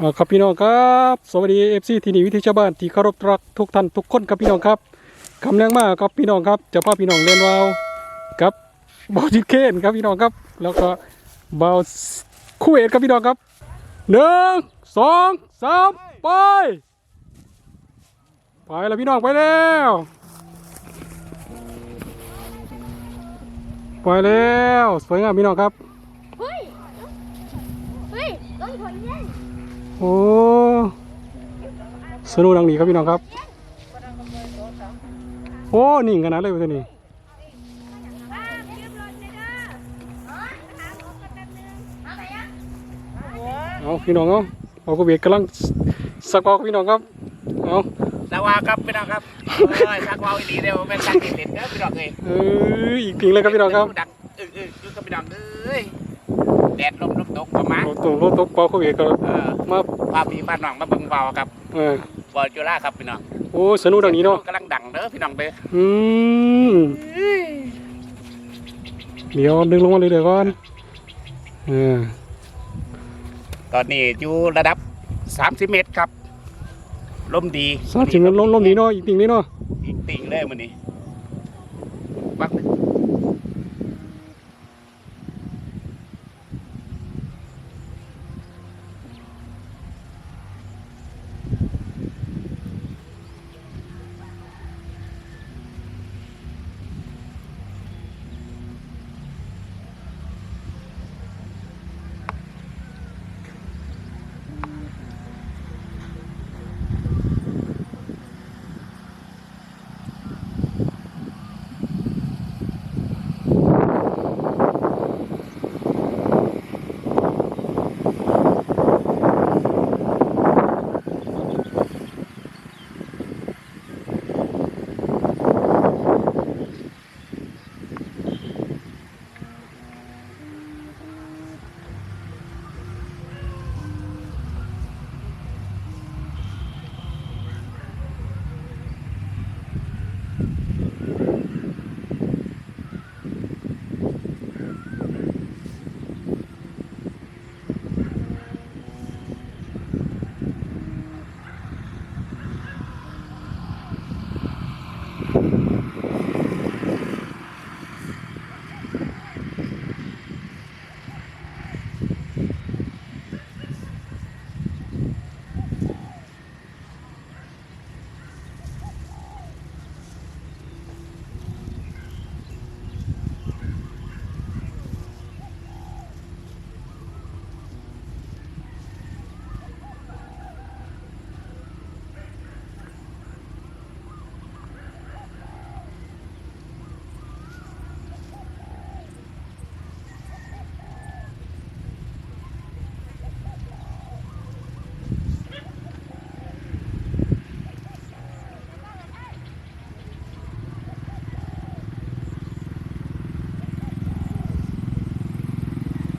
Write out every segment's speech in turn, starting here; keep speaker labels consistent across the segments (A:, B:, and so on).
A: อ่าครับพี่น้องครับ สวัสดีเอฟซีที่นี่วิธีชาวบ้านที่เคารพรักทุกท่านทุกคนครับพี่น้องครับกำลังมากครับพี่น้องครับจะพาพี่น้องเล่นวาวครับบอลจิตเคนครับพี่น้องครับ แล้วก็บอลคู่เอกครับพี่น้องครับหนึ่งสองสามไปไปแล้วพี่น้องไปแล้วไปแล้วสวยงามพี่น้องครับ
B: เฮ้ยเฮ้ยต้นผลเย็น
A: โอ้สนุกดังนี้ครับพี่น้องครับ โอ้นิ่งขนาดเลยวันนี้
B: ป้าไปยืมรถเลยเด้ออ๋อไปหาหมอกันแป๊บนึงเอาไปยัง
A: เอาพี่น้องเอาเอากระเบียดกำลังสักออกพี่น้องครับเอา
C: สักวาครับพี่น้องครับโอ้ยสักวาอีดีเดียวเป็นสักเด็ดๆเด้อพี่น้องเอ้ย
A: เอออีกปิงเลยครับพี่น้องครับ
C: ดังอึ้งอึ้งอยู่กับพี่น้องเอ้ยแดดลมลมตกประมาณ
A: รถตกรถตกเปล่ากระเบียดก็
C: เออ
A: มา
C: พาพี่บ้านน้องมาเบิ่งเบาครับ
A: เออบ
C: อลจุฬาครับพี่น้อง
A: โอ้สนุกดังนี้เนาะ
C: กำลังดังเด้อพี่น้องเด้อ
A: อืมเดี๋ยวดึงลงมาเลยเดี๋ยวก่อนเออ
C: ตอนนี้อยู่ระดับ 30 เมตรครับลมดี
A: สาธิตมันลมลมนี้เนาะอีกปิงนี้เนาะ
C: อีกติ่งเลยมื้อนี้บัก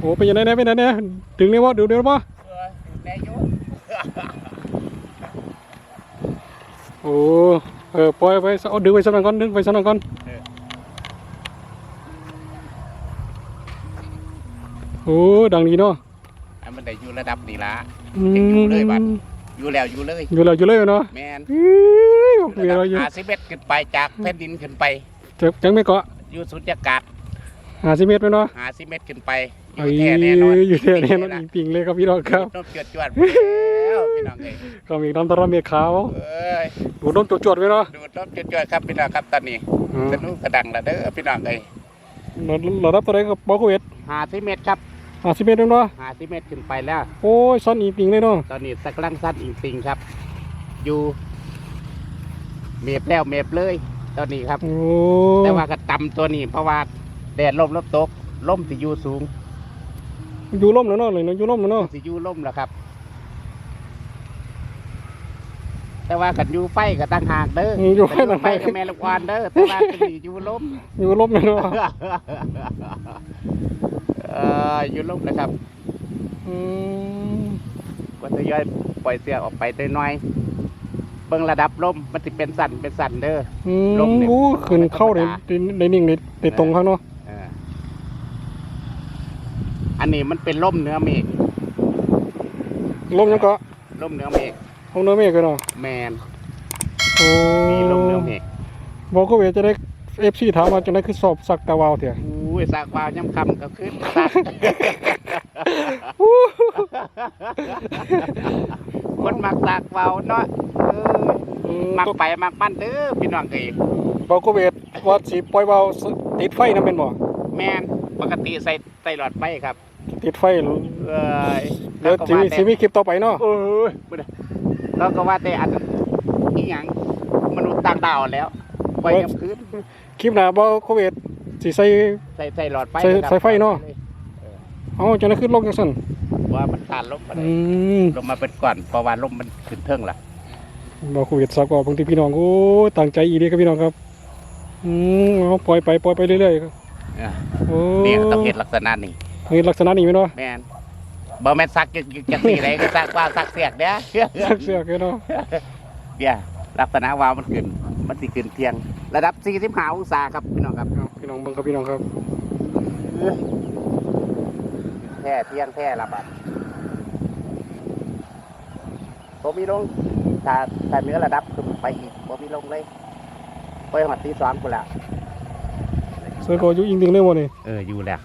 A: อ้ไปยังไงเนี่ยไปไหนเนี่ยถึงเนี่ยวะเดี๋ยวเดี๋ยววะ
C: เออแน่อยู่
A: โอ้เออปล่อยไปเอาดึงไปสักหน่อยก่อนดึงไปสักหน่อยก่อนโอ้ดังนี้เนาะ
C: อันมันได้อยู่ระดับนี้ละ
A: อื
C: ยังอยู่
A: ม
C: เลยบัดอยู่แล้วอยู่เลย
A: อยู่แล้วอยู่เลยเนาะ
C: แมน
A: อื้อ
C: ระ
A: มี
C: ดั
A: อะไร
C: บ
A: อยู่
C: ห้าสิบเมตรขึ้นไปจากแผ่นดินขึ้นไป
A: จังจังไม่เกาะ
C: อยู่สุญญากาศ
A: หาสิเมตรไหมเนาะ
C: ห้าสิบเมตรขึ้นไปอ
A: ไอ้
C: ยู่แท้แน่นอน
A: อยู่แท้แน่นอนอีปิงเลยครับพี่น้องครับ
C: น้ำจวดจวดแล้วพี่น้องเอ้ย
A: ก็มีน้ำตาลเมฆขาว
C: เอ้ย
A: ดูน้ำจวดๆไว้เนาะ
C: ดูดน้ำจวดจวดครับพี่น้องครับตอนนี้
A: อืม
C: สนุกกระดังละเด้อพี่น้องเอ้ย
A: ระดับตัวไหนกับบอกเวท
C: ห้าสิบเมตรครับ
A: หาสิเมตรเนาะ
C: ห้าสิบเมตรขึ้นไปแล้ว
A: โอ้ยซ้อนอีปิงเลยเนาะ
C: ตอนนี้สักลังสั้นอีกสิ่งครับ อยู่ เมฟแล้วเมฟเลยตอนนี้ครับ
A: โอ้
C: แต่ว่าก็ต่ำตัวนี้เพราะว่า แดดลมลมตกลมสิอยู่สูง
A: อยู่ร่มแล้วเนาะเลยเนาะอยู่ร่มแล้วเนาะ
C: สิอยู่ลมแล้วครับ แต่ว่ากันอยู่ไฟก็ตั้งหากเด้อ
A: อืมอยู่ไฟ
C: กัน
A: ต่าง
C: ไฟ
A: หาก
C: ก็แม่ลูกอ่อนเด้อแต่ว่ากันอยู่ลม
A: อยู่ร่มแล้วเนาะ
C: เอออยู่ลมนะครับ
A: อืม
C: ก็ทยอยปล่อยเสือกออกไปตัวน้อยเบิ่งระดับลมมันสิเป็นสั่นเป็นสั่นเด้อ
A: อื
C: ลม
A: ม
C: เนี่ย
A: โอ้ขึ้นเข้าใน
C: ธรรมดา
A: ในนิ่งในในตรงข้างเนาะ
C: เอออันนี้มันเป็นลมเหนื้อเมฆ
A: ลมยังเกาะ
C: ลมเหนือเมฆ
A: ห้องน้ำเมฆกันเนาะ
C: แมน
A: โอ้
C: มีลมเหนือเมฆ
A: บอกก็เวจะได้เอฟซีถามว่าจะได้คือสอบสักตะวาวเถอะ
C: อุ้ยสากวาวย่ำคำก็ขึ้นสักคนมักสากวาวเนาะเออมักไปมักมันเด้อพี่น้องเอ้ย
A: บอกก็เวว่าสิปล่อยวาวติดไฟนำเป็นบ่
C: แมนปกติใส่ใส่หลอดไฟครับ
A: ติดไฟ
C: เอ้ย
A: เดี๋ยวสิมีสิมีคลิปต่อไปเนาะ
C: เออบ่ได้แล้วก็ว่าแต่อันอีหยังมนุษย์ต่างดาวแล้วไว้กับคืน
A: คลิปหน้าบอกก็เวสิใส่
C: ใส่ใส่หลอดไฟ
A: ใส่
C: ครับ
A: ใส่ไฟเนาะ เอาจะได้ขึ้นลงจังซั่น
C: ว่ามันขาดลมมา
A: อืม
C: ลมมาเป็นก่อนเพราะว่าลมมันขึ้นเทิงล่ะ
A: บอกก็เวสักว่าบางทีพี่น้องโอ้ยตั้งใจอีเดีครับพี่น้องครับอืมเอาปล่อยไปปล่อยไปเรื่อยๆครับ
C: อะ
A: โอ้
C: นี่ต้องเห็นลักษณะนี้
A: เห็นลักษณะนี้ไหมเนาะ
C: แม่นบ่แม่นซักจะจะสีอะไรก็ซักว่าซักเสียกเด้อ
A: สักเสือกเลยเนาะ
C: เดี๋ยวลักษณะวาวมันขึ้น มันสิขึ้นเที่ยง ระดับ45องศาครับพี่น้องครับ
A: เอาพี่น้องเบิ่งครับพี่น้องครับ
C: แท้เที่ยงแท้ละบาดบ่มีลงถ้าถ้าเหนือระดับขึ้นไปอีกบ่มีลงเลยไปหอดตีสองกูนละ
A: เสือก็อยู่อิงติงได้บ่นี่
C: เอออยู่แล้ว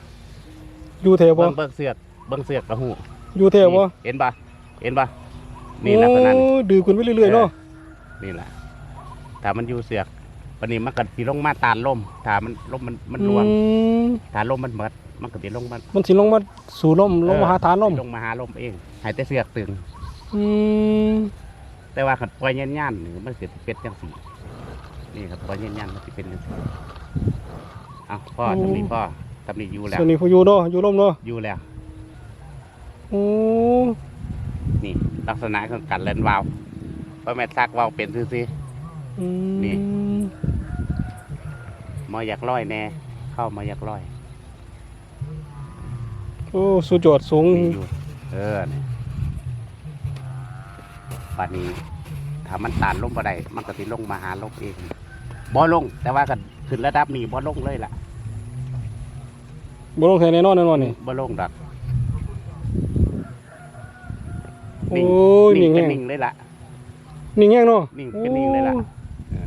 A: อยู่แถวบ่
C: เบิ่งเบิ่งเสือกเบิ่งเสือกกระหู
A: อยู่แถวบ่
C: เห็นปะเห็นปะนี่ลักษณะนี้
A: โอ้ดื้อขึ้นไปเรื่อยๆเนาะ
C: นี่แหละถ้ามันอยู่เสือกวันนี้มันก็สิลงมาตานลมถ้ามันลมมันมันรวง
A: อืม
C: ถ้าลมมันหมดมันก็สิลงมา
A: มันสิลงมาสู่ลมลงมาหาฐานลม
C: ลงมาหาลมเองให้แต่เสือกตึง
A: อืม
C: แต่ว่าขัดปล่อยเย็นย่านนี่มันสิเป็นจังสีนี่ครับปล่อยเย็นย่านมันสิเป็นจังสีเอาพ่อตำนี้พ่อ ตำนี้อยู่แล้ว
A: ส่วนนี้ผู้อยู่เนาะอยู่ลมเนาะ
C: อยู่แล้ว
A: โอ้
C: นี่ ลักษณะของการเล่นวาวเพราะแม่ซักวาวเป็นซื่อ
A: อืม
C: นี่ ๆมาอยากร้อยแน่เข้ามาอยากร้อย
A: โอ้สุดยอดสูง
C: นี่อยู่ เออเนี่ยป่านนี้ ถ้ามันตานลงบ่ได้มันก็สิลงมาหาลงเองบ่ลง แต่ว่ากันขึ้นระดับนี้บ่ลงเลยล่ะ
A: บ่ลงแท้แน่นอนแน่นอนนี่
C: บ่ลงดอก
A: โอ้ย
C: นิ่
A: นิ่
C: ง
A: ง
C: ก็
A: แฮง
C: นิ่งเลยล่ะ
A: นิ่งแฮงเนาะ
C: นิ่งเป็นนิ่งเลยล่ะ
A: โอ้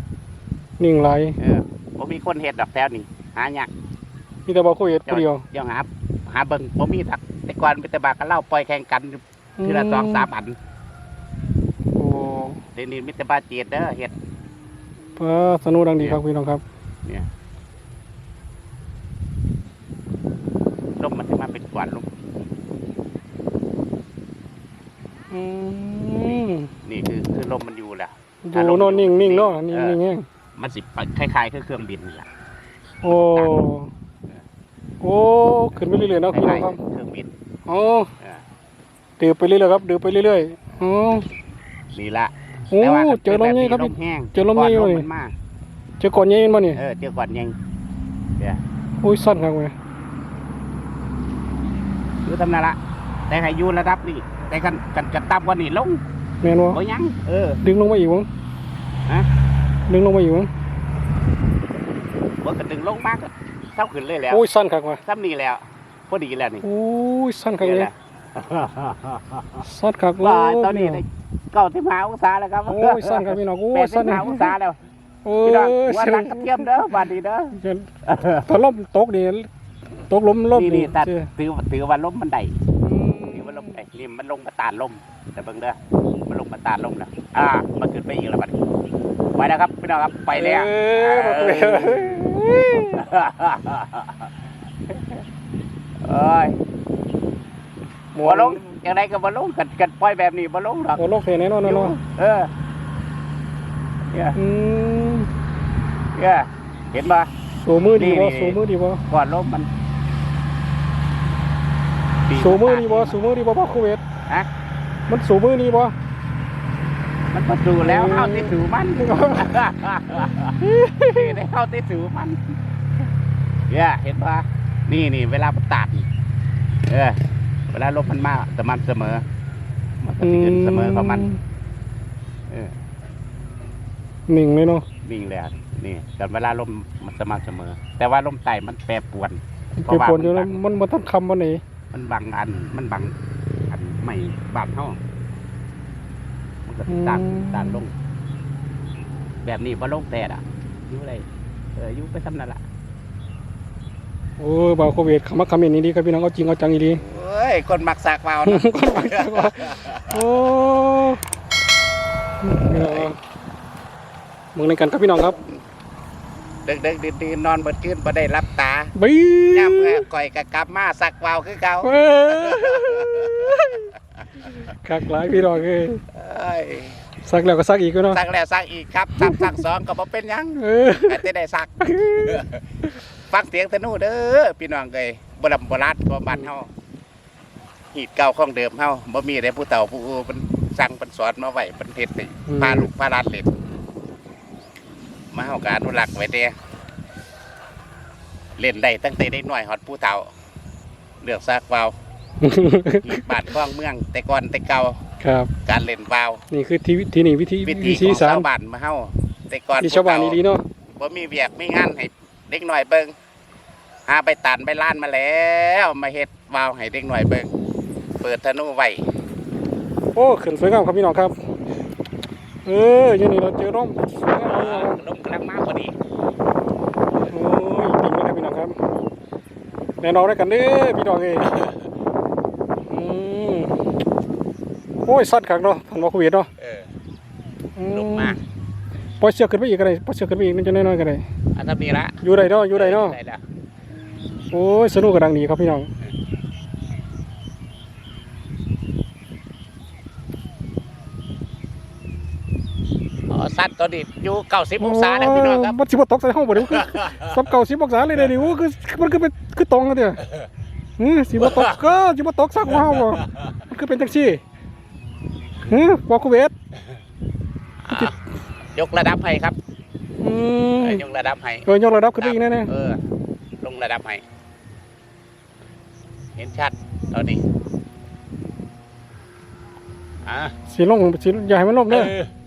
A: นิ่งหลาย
C: เออบ่มีคนเฮ็ดดอกแถวนี้หายาก
A: มีแต่บ่คุยเฮ็ดผู้เดียว
C: ยังหาหาเบิ่งบ่มีทักแต่ก่อนมีแต่บากกันเล่าปล่อยแข่งกันทีละสองสามอัน
A: โอ้
C: เดี๋ยวนี้มีแต่บาเจ็ดเด้อเฮ็ด
A: พระสนุดังดีครับพี่น้องครับ
C: เนี่ย มมันจะมาเป็นกวนลม
A: อืม
C: นี่คือคือลมมันอยู่แหละ
A: อยู่เนาะนิ่งนิ่งเนาะนิ่งนิ่งแฮง
C: มันสิคล้ายๆคือเครื่องบินนี่แหละ
A: โอ้โอ้ขึ้นไปเรื่อยๆเนาะ
C: ค
A: พี่น้อ
C: ล้างย
A: ครับ
C: ๆเครื่องบิน
A: โอ้
C: เออ
A: ดือไปเรื่อยๆครับดือไปเรื่อยๆโอ้
C: นี่ละ
A: โอ้
C: แต่ว่า
A: เจอลมใหญ่ครับ
C: ลมแห้ง
A: เจอลมใหญ่
C: ก่อน
A: เลย
C: มันมา
A: เจอก่อนใหญ่มานี่
C: เออเจอก่อนยังเดี๋ยว
A: โอ้ยสั้นครับเว้ย
C: อยู่ทำนั่นละแต่ให้อยู่ระดับนี้แต่กันกันกันต่ำกว่านี้ลง
A: แม่นบ่
C: บ่ยังเออ
A: ดึงลงมาอีกมั้ง
C: ฮะ
A: ดึงลงมาอีกมั้ง
C: บ่กระดึงลงมากเท่าขึ้นเลยแล้ว
A: โอ้ยสั้นครับว่ะ
C: ซ้ำนี่แล้วพอดีแล้วนี่
A: โอ้ยสั้นครับ
C: นี่
A: เล
C: แห
A: ย
C: ละ
A: สั้นครับ
C: ว่าตอนนี้ได้เก้าสิบห้าองศาแล้วครับ
A: โอ้ยสั้นครับพี่น้องโอ้
C: แป
A: ย
C: ดสิ
A: สั้
C: บ
A: น
C: ห้าองศาแล้ว
A: โอ้
C: พี่น้อง
A: ย
C: ว่า
A: สั้
C: รั
A: น
C: กกระเทียมเด้อบัดนี้เด้อ
A: ถ้าลมตกนี่ ตกลมลม
C: นี่นี่ตัด
A: เจ้
C: ถือถือว่าลมมันได้
A: อืม
C: ถือว่าลมได้นี่มันลงมาตานลมแต่เบิ่งเด้อมันลงมาตานลมแล้วอ่ามันขึ้นไปอีกแล้วบัดนี้ไปแล้วครับพี่น้องครับไปแล้ว
A: เอ้ย
C: เออเอ้ย
A: หม
C: บ่ลงอย่างไรก็บ่ลงกันกันปล่อยแบบนี้บ่ลงหรอก
A: บ่ลงแท้แน่นอนแน่นอน
C: เออเนี่ย
A: อืม
C: เนี่ยเห็นป่ะ
A: สูมือดีบ่
C: นี่
A: สูมือดีบ่
C: ก่อนลมมัน ปี
A: สูมือดีบ่สูมือดีบ่พ่อโควิด
C: ฮะ
A: มันสูมือดีบ่
C: มันก็สูแล้ว
A: เออ
C: เข้าติดสูมันนี่ได้เข้าติดสูมันเนี่ยเห็นป่ะนี่นี่เวลามันตัดนี่เออเวลาลมมันมาสม่ำเสมอ มันก็สิขึ้นเสมอของมันเออ
A: นิ่งเลยเนาะ
C: วิ่งแล้วนี่แต่เวลาลมมันสม่ำเสมอ แต่ว่าลมไต่มันแปรปรวนเพ
A: ไป
C: ราะว่า
A: ปนอยู่
C: มั
A: แล้ว
C: น
A: มันบ่ทันคำบ่ไหน
C: มันบังอัน มันบังอันไม่บางเท่ามันก็สิต่าง
A: อืม
C: ต่างลง แบบนี้บ่ลงแต่อะอยู่ไรเอออยู่ไปสำนั่นล่ะ
A: โอ้ยบ่าวโควิดคำว่าคำเมนต์นี้ดีครับพี่น้องเอาจริงเอาจังอีดี
C: เอ้ยคนมักสากวาวนะ
A: คนมักสากวาวโอ้พี่น้องมึงในกันครับพี่น้องครับ
C: ดึกดึกดื่นดื่นนอนเบิดคืนบ่ได้รับตา
A: บี
C: ย่ำเมื่อก่อยกะกลับมาสักวาวคือเก่า
A: เอ้ยคักหลายพี่น้องเอ้ย
C: เอ้ย
A: สักแล้วก็สักอีกก็เนาะ
C: สักแล้วสักอีกครับสักสักสองก็บ่เป็นหยัง
A: เออ
C: ก็จะได้สักฟังเสียงแตะนู่เด้อพี่น้องเอ้ยบ่ลำบ่รัดก็บ้านเฮาหีดเก่าของเดิมเฮาบ่มีได้ผู้เฒ่าผู้เพิ่นสั่งเพิ่นสอนมาไว้เพิ่นเฮ็ดให้พาลูกพาหลานเล่น มาเฮาก็อนุรักษ์ไว้เด้เล่นได้ตั้งแต่เด็กน้อยฮอดผู้เฒ่าเลือกซักวาวหีดบ้านคลองเมือง แต่ก่อนแต่เก่า
A: ครับ
C: การเล่นวาว
A: นี่คือที่ที่นี่วิธี
C: วิ
A: วิ
C: ธี
A: ธี
C: ของ
A: สา
C: ชารวบ้านมาเฮาแต่ก่อน
A: ที่ชาวบ้านนี่ดีเนาะ
C: บ่มีเวียกมีงานให้เด็กหน่อยเบิ่งหาไปตันไปล้านมาแล้ว มาเฮ็ดวาวให้เด็กหน่อยเบิ่งเปิดธนูไว้
A: โอ้ขึ้นสวยงามครับพี่น้องครับ เอออยังนี่เราเจอร่มสวยงามเลยครับ
C: ลมกำลังมาพอดี
A: โอ้ยจริงเลยครับพี่น้องครับแน่นอนได้กันเด้อพี่น้องเอ้ยอืมโอ้ยสัตว์ขักเนาะพันวาโควิดเนาะ
C: เออ
A: อื
C: ลมมา
A: ปล่อยเชือกขึ้นไปอีกก็ได้ปล่อยเชือกขึ้นไปอีกนิดจะน้อยๆก็ได้
C: อันนี้ละ
A: อยู่ได้เนาะอยู่ได้เนาะ
C: ได้แล้ว
A: โอ้ยสนุกกระดังดีครับพี่น้อง
C: อ๋อสัตว์ตัวนี้อยู่90องศานะพี่น้องครับ
A: มันสิบ่ตกใส่ห้องบ่เดี๋ยวคือซับเก่าสิบองศาเลยเดี๋ยวนี้โอ้คือมันคือเป็นคือตรงกันเด้ออือสิบ่ตกก็สิบ่ตกสักหัวเฮาบ่มันคือเป็นจังซี่ฮึวาโควิด
C: อะยกระดับให้ครับ
A: อืม
C: เออยกระดับให้
A: เออยกระดับขึ้นไปอีกแน่
C: เออลงระดับให้เห็นชัดตอนนี้อะ
A: ๆสิลงสิอย่าให้มันลงเด้อ
C: เออ
A: อย่า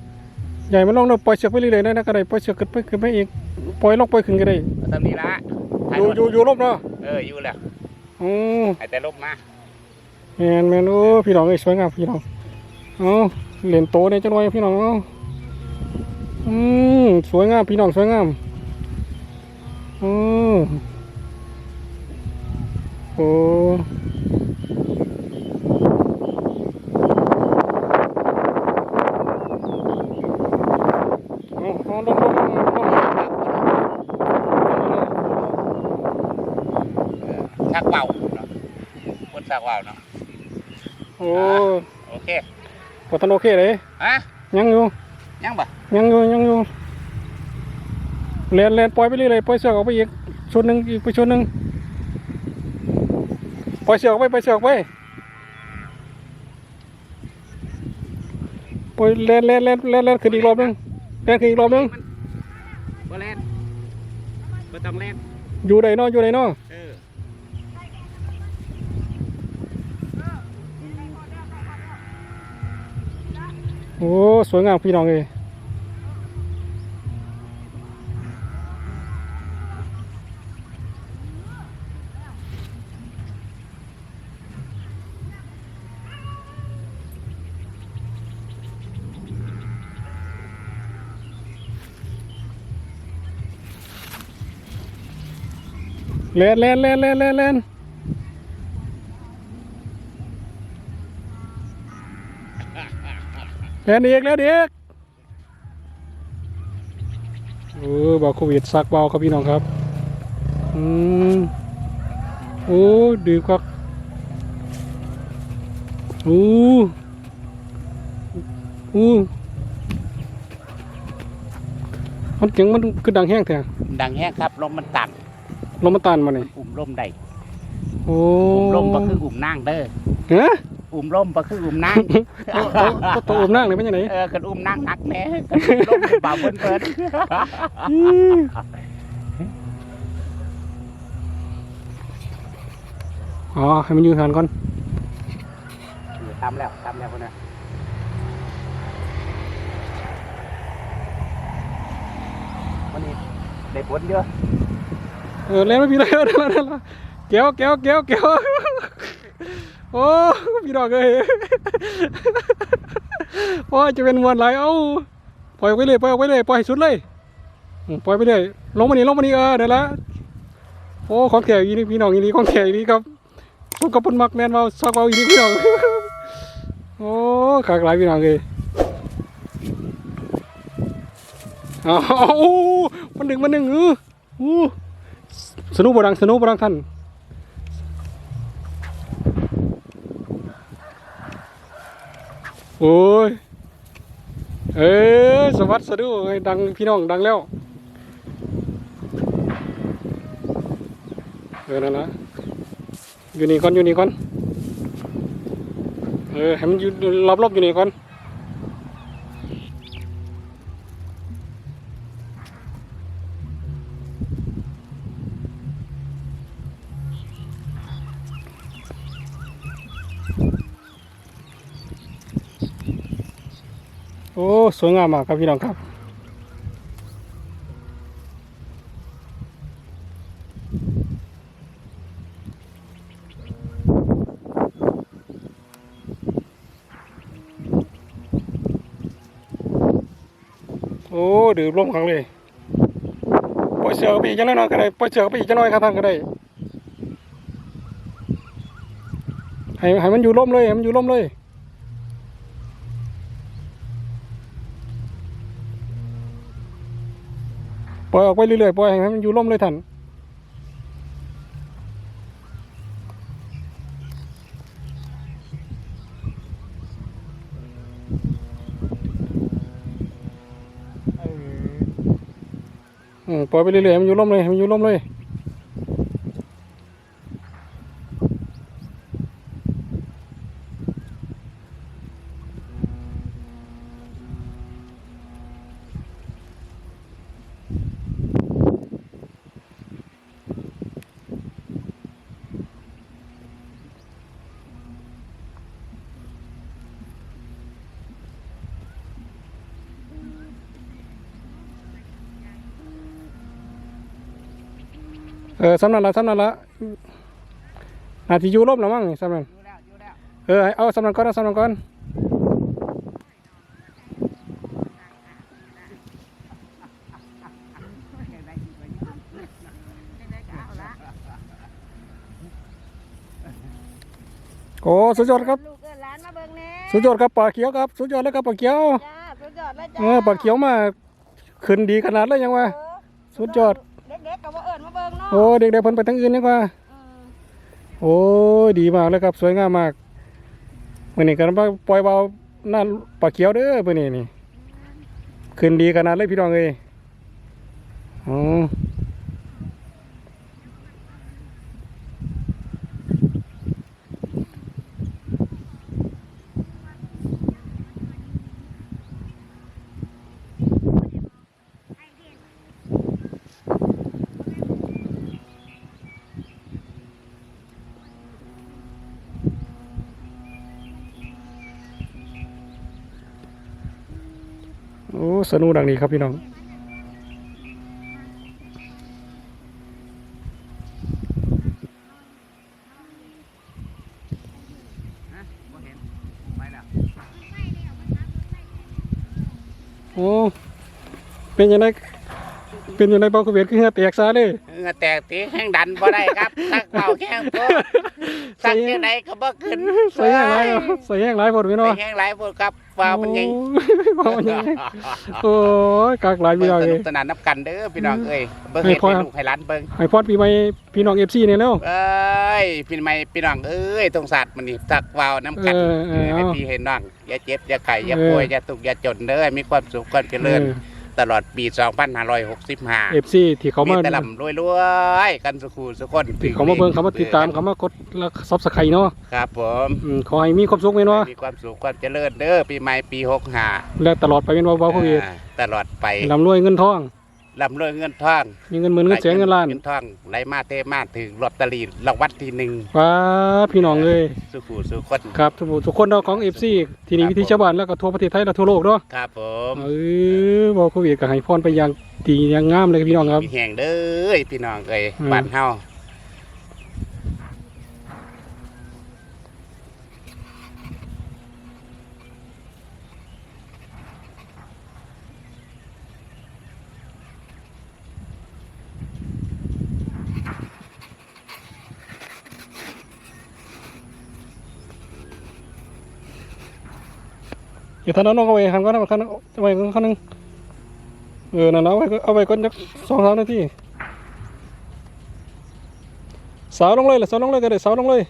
A: ให้มันลงเด้อปล่อยเชือกไปเรื่อยๆได้นะก็ได้ปล่อยเชือกขึ้นไปขึ้นไปอีกปล่อยลงปล่อยขึ้นก็ได้
C: ตอนนี้ละ
A: อยู่อยู่อยู่ลบเนาะ
C: เอออยู่แล้ว
A: อือ
C: ให้แต่ลบมา
A: แม่นแม่นโอ้พี่น้องเอ้ยสวยงามพี่น้องเอาเล่นโตเนี่ยจังหน่อยพี่น้องเอาอืมสวยงามพี่น้องสวยงามอืมโอ้เอาเอาลงลงลงลง
C: ชักเบาเนาะคนชักเบาเนาะ
A: โอ้
C: โอเค
A: ปวดทันโอเคเลย
C: ฮะ
A: ยังอยู่
C: ยังบ่
A: ยังอยู่ยังอยู่เล่นเล่นปล่อยไปเรื่อยๆปล่อยเสือกออกไปอีกชุดหนึ่งอีกไปชุดหนึ่งปล่อยเสือกออกไปปล่อยเสือกออกไปปล่อยเล่นเล่นเล่นเล่นเล่นขึ้นอีกรอบหนึงเล่นขึ้นอีกรอบหนึง
C: บ่เล่นบ่ต้องเล่น
A: อยู่ไหนเนาะอยู่ไหนเนาะ
C: เออ
A: โอ้สวยงามพี่น้องเลยเล่นเล่นเล่นเล่นเล่น เล่นเล่นอีกเล่นอีกเออบอกโควิดซักเบาครับพี่น้องครับ อืมโอ้ดีครับโอ้โอ้มันเก่งมันคือดังแห้งแท้
C: ดังแฮกครับลมมันต่
A: ลมมันตันมาเนี่ยำ
C: อุ่มลมได้
A: โอ้
C: อุ่มลมก็คืออุ่มนางเด้อ
A: ฮะ
C: อุ่มลมก็คืออุ่มนาง
A: ตัวตัวอุ้มนั่งเลยเป็นยังไง
C: เออกันอุ่มนางนักแน่กันอุ่มลมเป็นบ่าวเพิ่นเพิ่น
A: อืมอ๋อให้มันอยู่หันก่อน
C: ทำแล้วทำแล้วคนน่ะวันนี้ได้ผลเยอะ
A: เออเล่นไม่พี่เลยเออนั่นละนั่นละแก้วแก้วแก้วแก้ว โอ้พี่ดอกเลยโอ้โอ้ยจะเป็นมวลไหลายเอ้าปล่อยไปเลยปล่อยไปเลยปล่อยสุดเลยปล่อยไปเลยลงมานี่ลงมานี่เออเดี๋ยวละโอ้ของแขกอีนี่พี่น้องอีนี่ของแขกอีนี่ครับพวกกับปนมักแมนเมาซักเอาอีนี่พี่น้องโอ้ขากหลายพี่น้องเลยอ้าวมันดึงมันดึงเออสนุกบดังสนุกบดังท่าน โอ้ย เอ้ยสวัสดิ์สะดุเอ้ยดังพี่น้องดังแล้วเออนั่นละอยู่นี่ก่อนอยู่นี่ก่อนเออให้มันอยู่รอบๆอยู่นี่ก่อน โอ้สวยงามมากครับพี่น้องครับโอ้ดื่มลมครั้งเลยปล่อยเสือไปอีกจังน้อยก็ได้ปล่อยเสือไปอีกจังน้อยครับท่านก็ได้ให้ให้มันอยู่ร่มเลยให้มันอยู่ร่มเลย ปล่อยออกไปเรื่อยๆปล่อยให้มันอยู่ร่มเลยท่านอืมปล่อยไปเรื่อยๆมันอยู่ร่มเลยมันอยู่ร่มเลย ออสำนันละสำนันละนาทีอยู่ร่มแล้วมั้งนี่สำนัน
C: อยู่แล้วอยู่แล้ว
A: เออเอาสำนันก่อนเอาสำนันก่อนโอ้สุดยอดครับ
B: ลูกเอิ้นหลานมาเบิ่งแหน่
A: สุดยอดครับปลาเขียวครับสุดยอดแล้วครับปลาเขียว
B: จ้าสุดยอดเลยจ้า
A: เออปลาเขียวมาขึ้นดีขนาดเลยยังวะ
B: เออ
A: สุดยอด
B: เด็กๆก็บ่เอิ้นมาเบิ่งเนาะ
A: โอ้เด็กๆเพิ่นไปทางอื่นดีกว่า
B: อืม
A: โอ้ยดีมากเลยครับ สวยงามมากมื่อนี้กันว่าปล่อยเบาหน้าปลาเขียวเด้อมื่อนี้นี่ขึ้นดีขนาดเลยพี่น้องเอ้ยอ๋อ นุกดังนี้ครับพี่น้อง
C: ฮะบ่เห็นไปแล้ว
A: โอ้ เป็นยังไง เป็นยังไงเบาเขวียนขึ้นแตกซาเลย
C: เหงื่อแตกตีแห้งดันบ่ได้ครับสักเป่าแข้งโตสักยังไงก็บ่ขึ้น
A: ใส่แห้งไรใส่แห้งไรพอดพี่น้อง
C: ใส่แห้งหลายพูดครับว่ามันยัง
A: โอ้ยว่ามันยังโอ้ยกากหลายพี่น้อง
C: ส
A: เล
C: นุ
A: ย
C: กสนานนับกันเด้อพี่น้องเอ้ยเบิ่ง
A: ให้
C: เฮ็ด
A: พอ
C: ให้ลูกให้หลานเบิ่ง
A: ให้พอดปีใหม่พี่น้องเอฟซีเนี่ยแล้ว
C: เอ้ยพี่ใหม่พี่น้องเอ้ยตรงศาสตร์มันนี่สักวาวน้ำกัน
A: เออเออ
C: ให้
A: เอา
C: พี่ให้น้องอย่าเจ็บอย่าไข้อย่า
A: เออ
C: ป่วยอย่าทุกข์อย่าจนเด้อมีความสุขความเจริญ
A: เออ
C: ตลอดปี
A: เอ
C: 2565
A: ฟซีที่เขา
C: มี
A: มา
C: แต่ลำรวยๆ กันสุขูสุขคน
A: ที่เขามาเบิ่งเขามาติดตามเขามากดแล้วซับสไครต์เนาะ
C: ครับผม
A: อืมขอให้มีความสุขไหมเนาะ
C: มีความสุขความเจริญเด้อปีใหม่ปี 65
A: และตลอดไปเป็นเบาๆเขาเวียน
C: อ่าตลอดไป
A: ลำรวยเงินทอง
C: ลำรวยเงินทอง
A: มีเงินหมื่นเงินแสนเงินล้าน
C: เงินทองไหลมาเทมาถึงลอตเตอรี่รางวัลที่หนึ่ง
A: ว้าพี่น้องเลย
C: สุขูสุขคน
A: ครับทุกผู้ทุกคนเราะของเอฟซีที่นี่วิธีชาวบ้านแล้วก็ทั่วประเทศไทยและทั่วโลกเนาะ
C: ครับผม
A: เออบอกโควิดก็ให้พรไปอย่างดีอย่างงามเลยพี่น้องครับ
C: มีแห่งเด้อพี่น้องเอ้ย
A: อืม
C: บ้านเฮา
A: อยู่ท่านั้นน้องเอาไว้หันก่อนนะคันเอาไว้ข้างนึงเออนั่นเอาไว้เอาไว้ก่อนจักสองสามนาทีสาวลงเลยเลยสาวลงเลยก็ได้สาวลงเลย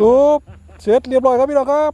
A: ตูบเสร็จเรียบร้อยครับพี่น้องครับ